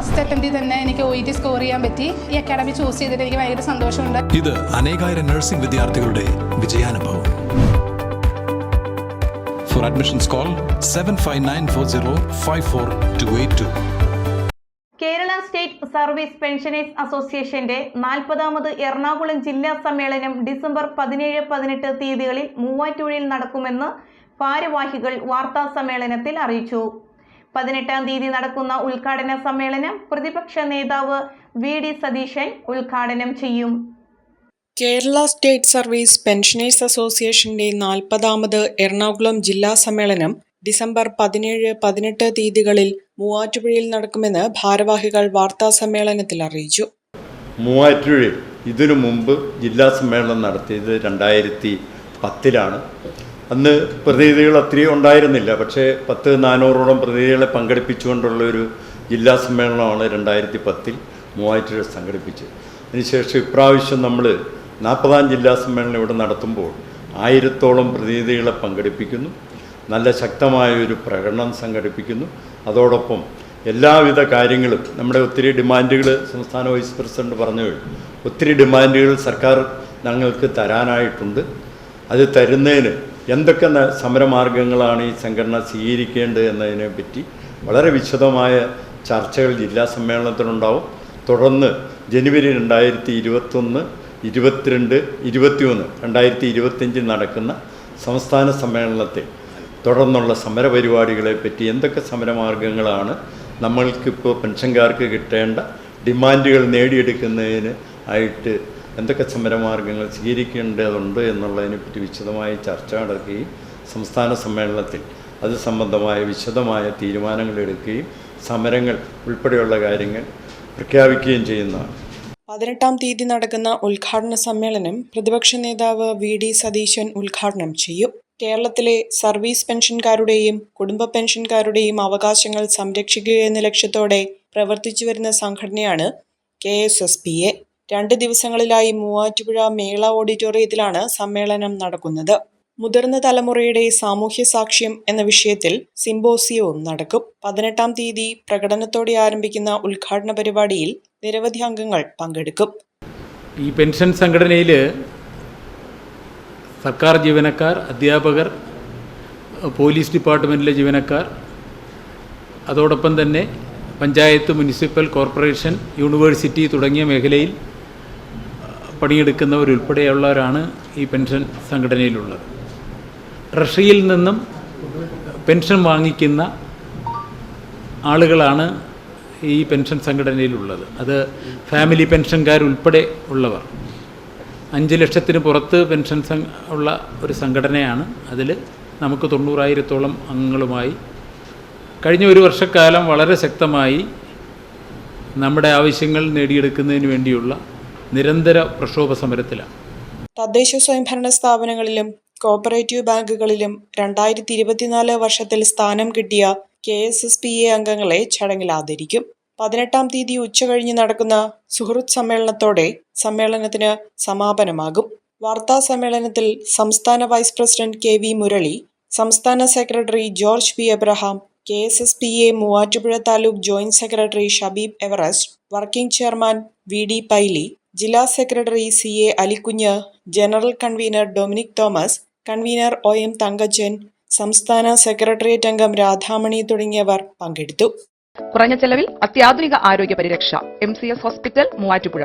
First അറ്റംപ്റ്റിൽ തന്നെ എനിക്ക് O E T score ചെയ്യാൻ പറ്റി. ഈ അക്കാഡമി ചൂസ് ചെയ്തിട്ട് എനിക്ക് ഭയങ്കര സന്തോഷമുണ്ട്. ഇത് അനേകായിരം നഴ്സിംഗ് വിദ്യാർത്ഥികളുടെ വിജയാനുഭവം. For admissions call seven five nine four zero five four two eight two Kerala state service pensioners അസോസിയേഷന്റെ നാൽപ്പതാമത് എറണാകുളം ജില്ലാ സമ്മേളനം ഡിസംബർ പതിനേഴ് പതിനെട്ട് തീയതികളിൽ മൂവാറ്റുപുഴയിൽ നടക്കുമെന്ന് ഭാരവാഹികൾ വാർത്താ സമ്മേളനത്തിൽ അറിയിച്ചു. പതിനെട്ടാം തീയതി നടക്കുന്ന ഉദ്ഘാടന സമ്മേളനം പ്രതിപക്ഷ നേതാവ് വി ഡി സതീശൻ ഉദ്ഘാടനം ചെയ്യും. കേരള സ്റ്റേറ്റ് സർവീസ് പെൻഷനേഴ്സ് അസോസിയേഷന്റെ നാൽപ്പതാമത് എറണാകുളം ജില്ലാ സമ്മേളനം ഡിസംബർ പതിനേഴ് പതിനെട്ട് തീയതികളിൽ മൂവാറ്റുപുഴയിൽ നടക്കുമെന്ന് ഭാരവാഹികൾ വാർത്താ സമ്മേളനത്തിൽ അറിയിച്ചു. മൂവാറ്റുപുഴയിൽ ഇതിനു മുമ്പ് ജില്ലാ സമ്മേളനം നടത്തിയത് രണ്ടായിരത്തി പത്തിലാണ്. അന്ന് പ്രതിനിധികൾ അത്രയും ഉണ്ടായിരുന്നില്ല. പക്ഷേ പത്ത് നാനൂറോളം പ്രതിനിധികളെ പങ്കെടുപ്പിച്ചുകൊണ്ടുള്ള ഒരു ജില്ലാ സമ്മേളനമാണ് രണ്ടായിരത്തി പത്തിൽ മൂവാറ്റുപുഴ സംഘടിപ്പിച്ചത്. അതിനുശേഷം ഇപ്രാവശ്യം നമ്മൾ നാൽപ്പതാം ജില്ലാ സമ്മേളനം ഇവിടെ നടത്തുമ്പോൾ ആയിരത്തോളം പ്രതിനിധികളെ പങ്കെടുപ്പിക്കുന്നു. നല്ല ശക്തമായ ഒരു പ്രകടനം സംഘടിപ്പിക്കുന്നു. അതോടൊപ്പം എല്ലാവിധ കാര്യങ്ങളും നമ്മുടെ ഒത്തിരി ഡിമാൻഡുകൾ സംസ്ഥാന വൈസ് പ്രസിഡന്റ് പറഞ്ഞു ഒത്തിരി ഡിമാൻഡുകൾ സർക്കാർ ഞങ്ങൾക്ക് തരാനായിട്ടുണ്ട്. അത് തരുന്നതിന് എന്തൊക്കെ സമരമാർഗങ്ങളാണ് ഈ സംഘടന സ്വീകരിക്കേണ്ടത് എന്നതിനെ പറ്റി വളരെ വിശദമായ ചർച്ചകൾ ജില്ലാ സമ്മേളനത്തിനുണ്ടാവും. തുടർന്ന് ജനുവരി രണ്ടായിരത്തി ഇരുപത്തൊന്ന് ഇരുപത്തിരണ്ട് ഇരുപത്തിമൂന്ന് രണ്ടായിരത്തി ഇരുപത്തിയഞ്ചിൽ നടക്കുന്ന സംസ്ഥാന സമ്മേളനത്തെ തുടർന്നുള്ള സമരപരിപാടികളെ പറ്റി എന്തൊക്കെ സമരമാർഗങ്ങളാണ് നമ്മൾക്കിപ്പോൾ പെൻഷൻകാർക്ക് കിട്ടേണ്ട ഡിമാൻഡുകൾ നേടിയെടുക്കുന്നതിന് ആയിട്ട് എന്തൊക്കെ സമരമാർഗങ്ങൾ സ്വീകരിക്കേണ്ടതുണ്ട് എന്നുള്ളതിനെപ്പറ്റി വിശദമായി ചർച്ച നടക്കുകയും സംസ്ഥാന സമ്മേളനത്തിൽ അത് സംബന്ധമായ വിശദമായ തീരുമാനങ്ങൾ എടുക്കുകയും സമരങ്ങൾ ഉൾപ്പെടെയുള്ള കാര്യങ്ങൾ പ്രഖ്യാപിക്കുകയും ചെയ്യുന്നതാണ്. പതിനെട്ടാം തീയതി നടക്കുന്ന ഉദ്ഘാടന സമ്മേളനം പ്രതിപക്ഷ നേതാവ് വി ഡി സതീശൻ ഉദ്ഘാടനം ചെയ്യും. കേരളത്തിലെ സർവീസ് പെൻഷൻകാരുടെയും കുടുംബ പെൻഷൻകാരുടെയും അവകാശങ്ങൾ സംരക്ഷിക്കുക എന്ന ലക്ഷ്യത്തോടെ പ്രവർത്തിച്ചു വരുന്ന സംഘടനയാണ് K S S P A. രണ്ട് ദിവസങ്ങളിലായി മൂവാറ്റുപുഴ മേള ഓഡിറ്റോറിയത്തിലാണ് സമ്മേളനം നടക്കുന്നത്. മുതിർന്ന തലമുറയുടെ സാമൂഹ്യ സാക്ഷ്യം എന്ന വിഷയത്തിൽ സിംബോസിയവും നടക്കും. പതിനെട്ടാം തീയതി പ്രകടനത്തോടെ ആരംഭിക്കുന്ന ഉദ്ഘാടന പരിപാടിയിൽ നിരവധി അംഗങ്ങൾ പങ്കെടുക്കും. ഈ പെൻഷൻ സംഘടനയിൽ സർക്കാർ ജീവനക്കാർ അധ്യാപകർ പോലീസ് ഡിപ്പാർട്ട്മെന്റിലെ ജീവനക്കാർ അതോടൊപ്പം തന്നെ പഞ്ചായത്ത് മുനിസിപ്പൽ കോർപ്പറേഷൻ യൂണിവേഴ്സിറ്റി തുടങ്ങിയ മേഖലയിൽ പണിയെടുക്കുന്നവരുൾപ്പെടെയുള്ളവരാണ് ഈ പെൻഷൻ സംഘടനയിലുള്ളത്. ട്രഷറിയിൽ നിന്നും പെൻഷൻ വാങ്ങിക്കുന്ന ആളുകളാണ് ഈ പെൻഷൻ സംഘടനയിലുള്ളത്. അത് ഫാമിലി പെൻഷൻകാരുൾപ്പെടെ ഉള്ളവർ. അഞ്ച് ലക്ഷത്തിന് പുറത്ത് പെൻഷൻ ഉള്ള ഒരു സംഘടനയാണ് അതിൽ നമുക്ക് തൊണ്ണൂറായിരത്തോളം അംഗങ്ങളുമായി. കഴിഞ്ഞ ഒരു വർഷക്കാലം വളരെ ശക്തമായി നമ്മുടെ ആവശ്യങ്ങൾ നേടിയെടുക്കുന്നതിന് വേണ്ടിയുള്ള നിരന്തര പ്രക്ഷോഭ സമരത്തിലാണ്. തദ്ദേശ സ്വയംഭരണ സ്ഥാപനങ്ങളിലും കോപ്പറേറ്റീവ് ബാങ്കുകളിലും രണ്ടായിരത്തി ഇരുപത്തിനാല് വർഷത്തിൽ സ്ഥാനം കിട്ടിയ K S S P A അംഗങ്ങളെ ചടങ്ങിൽ ആദരിക്കും. പതിനെട്ടാം തീയതി ഉച്ചകഴിഞ്ഞ് നടക്കുന്ന സുഹൃത്ത് സമ്മേളനത്തോടെ സമ്മേളനത്തിന് സമാപനമാകും. വാർത്താ സമ്മേളനത്തിൽ സംസ്ഥാന vice president K V Murali സംസ്ഥാന secretary George P Abraham K S S P A Muvattupuzha taluk joint secretary Shabeeb Everest working chairman V D Paily ജില്ലാ secretary C A Alikunju general convener Dominic Thomas convener O M Thankachan സംസ്ഥാന secretariat അംഗം രാധാമണി തുടങ്ങിയവർ പങ്കെടുത്തു. കുറഞ്ഞ ചെലവിൽ അത്യാധുനിക ആരോഗ്യ പരിരക്ഷ M C S hospital Muvattupuzha.